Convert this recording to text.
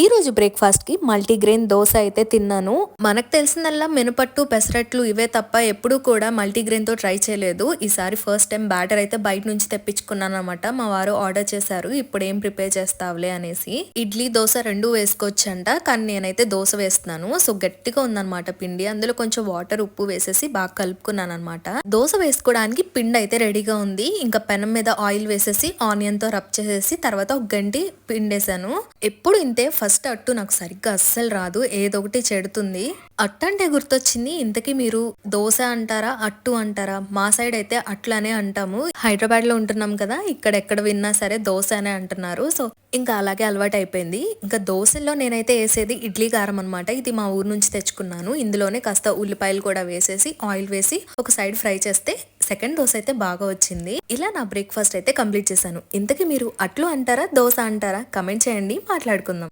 ఈ రోజు బ్రేక్ఫాస్ట్కి మల్టీగ్రెయిన్ దోశ అయితే తిన్నాను. మనకు తెలిసిందల్లా మినపట్టు పెసరట్లు ఇవే తప్ప ఎప్పుడూ కూడా మల్టీగ్రెయిన్తో ట్రై చేయలేదు. ఈసారి ఫస్ట్ టైం బ్యాటర్ అయితే బయట నుంచి తెప్పించుకున్నాను అనమాట మా వారు ఆర్డర్ చేశారు. ఇప్పుడు ఏం ప్రిపేర్ చేస్తావులే అనేసి. ఇడ్లీ దోశ రెండు వేసుకోవచ్చంట. కానీ నేనైతే దోశ వేస్తున్నాను. సో గట్టిగా ఉందన్నమాట పిండి. అందులో కొంచెం వాటర్ ఉప్పు వేసేసి బాగా కలుపుకున్నాను అనమాట దోశ వేసుకోవడానికి పిండి అయితే రెడీగా ఉంది. ఇంకా పెనం మీద ఆయిల్ వేసేసి ఆనియన్తో రబ్ చేసేసి తర్వాత ఒక గంటి పిండేశాను. ఎప్పుడు ఇంతే ఫస్ట్ అట్టు నాకు సరిగ్గా అస్సలు రాదు ఏదో ఒకటి చెడుతుంది. అట్టు అంటే గుర్తొచ్చింది ఇంతకీ మీరు దోశ అంటారా అట్టు అంటారా? మా సైడ్ అయితే అట్లనే అంటాము. హైదరాబాద్లో ఉంటున్నాం కదా ఇక్కడ ఎక్కడ విన్నా సరే దోశ అనే అంటున్నారు. సో ఇంకా అలాగే అలవాటు అయిపోయింది ఇంకా దోశల్లో నేనైతే వేసేది ఇడ్లీ కారం అనమాట ఇది మా ఊరు నుంచి తెచ్చుకున్నాను. ఇందులోనే కాస్త ఉల్లిపాయలు కూడా వేసేసి ఆయిల్ వేసి ఒక సైడ్ ఫ్రై చేస్తే సెకండ్ దోశ అయితే బాగా వచ్చింది. ఇలా నా బ్రేక్ఫాస్ట్ అయితే కంప్లీట్ చేశాను. ఇంతకీ మీరు అట్లు అంటారా దోశ అంటారా? కమెంట్ చేయండి మాట్లాడుకుందాం.